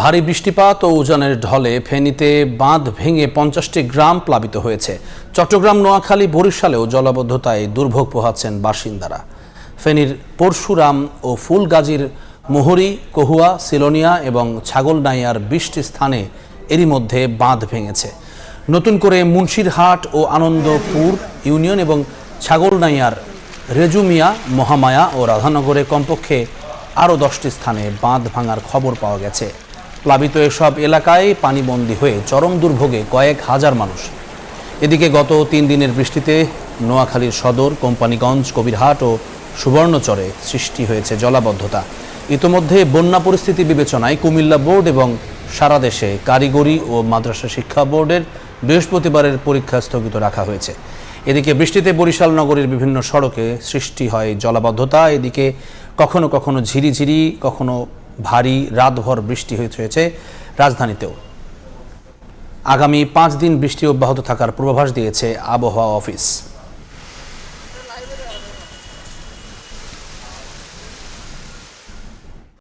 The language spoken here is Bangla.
ভারী বৃষ্টিপাত ও উজানের ঢলে ফেনীতে বাঁধ ভেঙে পঞ্চাশটি গ্রাম প্লাবিত হয়েছে। চট্টগ্রাম, নোয়াখালী, বরিশালেও জলাবদ্ধতায় দুর্ভোগ পোহাচ্ছেন বাসিন্দারা। ফেনীর পরশুরাম ও ফুলগাজীর মোহরি, কহুয়া, সিলোনিয়া এবং ছাগলনাইয়ার বিশটি স্থানে এরই মধ্যে বাঁধ ভেঙেছে। নতুন করে মুন্সিরহাট ও আনন্দপুর ইউনিয়ন এবং ছাগলনাইয়ার রেজুমিয়া, মহামায়া ও রাধানগরে কমপক্ষে আরও দশটি স্থানে বাঁধ ভাঙার খবর পাওয়া গেছে। প্লাবিত এসব এলাকায় পানিবন্দী হয়ে চরম দুর্ভোগে কয়েক হাজার মানুষ। এদিকে গত তিন দিনের বৃষ্টিতে নোয়াখালীর সদর, কোম্পানিগঞ্জ, কবিরহাট ও সুবর্ণচরে সৃষ্টি হয়েছে জলাবদ্ধতা। ইতোমধ্যে বন্যা পরিস্থিতি বিবেচনায় কুমিল্লা বোর্ড এবং সারা দেশে কারিগরি ও মাদ্রাসা শিক্ষা বোর্ডের বৃহস্পতিবারের পরীক্ষা স্থগিত রাখা হয়েছে। এদিকে বৃষ্টিতে বরিশাল নগরীর বিভিন্ন সড়কে সৃষ্টি হয় জলাবদ্ধতা। এদিকে কখনো কখনো ঝিরিঝিরি, কখনো ভারী রাতভর বৃষ্টি হয়েছে রাজধানীতেও। আগামী পাঁচ দিন বৃষ্টি অব্যাহত থাকার পূর্বাভাস দিয়েছে আবহাওয়া অফিস।